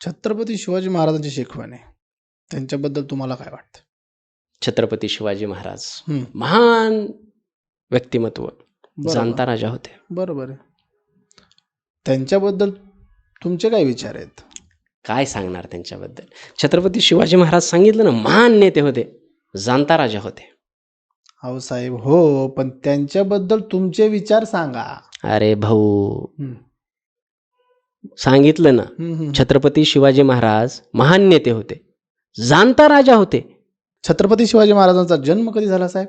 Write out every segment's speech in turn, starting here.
छत्रपती शिवाजी महाराजांची शिकवण आहे त्यांच्याबद्दल तुम्हाला काय वाटतं? छत्रपती शिवाजी महाराज हम्म, महान व्यक्तिमत्व बरोबर. जाणता राजा होते. बरोबर आहे. त्यांच्याबद्दल तुमचे काय विचार आहेत? काय सांगणार त्यांच्याबद्दल? छत्रपती शिवाजी महाराज सांगितलं ना महान नेते होते जाणता राजा होते. अहो साहेब हो पण त्यांच्याबद्दल तुमचे विचार सांगा. अरे भाऊ हम्म, सांगितलं ना. छत्रपती शिवाजी महाराज महान नेते होते. जाणता राजा होते. छत्रपती शिवाजी महाराजांचा जन्म कधी झाला साहेब?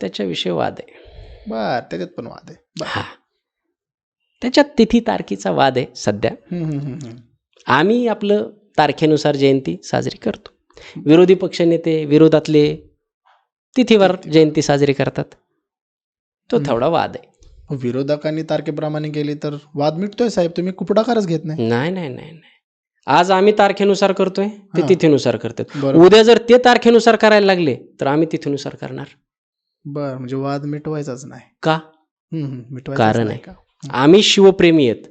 त्याच्याविषयी वाद आहे. बर त्याच्यात पण वाद आहे. हा. त्याच्यात तिथी तारखेचा वाद आहे सध्या. आम्ही आपलं तारखेनुसार जयंती साजरी करतो. विरोधी पक्षनेते विरोधातले तिथीवर जयंती साजरी करतात. तो. थोडा वाद आहे. विरोधकांनी तारखेप्रमाणे केली तर वाद मिटतोय साहेब? तुम्ही कुपडाकारच घेत नाही. नाही नाही नाही नाही. आज आम्ही तारखेनुसार करतोय ते हा. तिथीनुसार करतात. बरोबर. उद्या जर ते तारखेनुसार करायला लागले तर आम्ही तिथीनुसार करणार. बर म्हणजे वाद मिटवायचाच नाही. का? हम्म, हम्म, मिटवायचाच कारण नाही आहे. का? आम्ही शिवप्रेमी आहेत.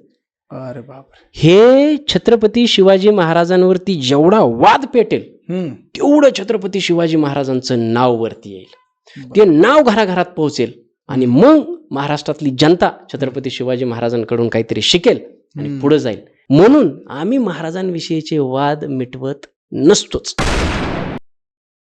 अरे बापरे. हे छत्रपती शिवाजी महाराजांवरती जेवढा वाद पेटेल हम्म, तेवढं छत्रपती शिवाजी महाराजांचं नाव वरती येईल. ते नाव घराघरात पोहोचेल आणि मग महाराष्ट्रातली जनता छत्रपती शिवाजी महाराजांकडून काहीतरी शिकेल आणि. पुढे जाईल म्हणून आम्ही महाराजांविषयीचे वाद मिटवत नसतोच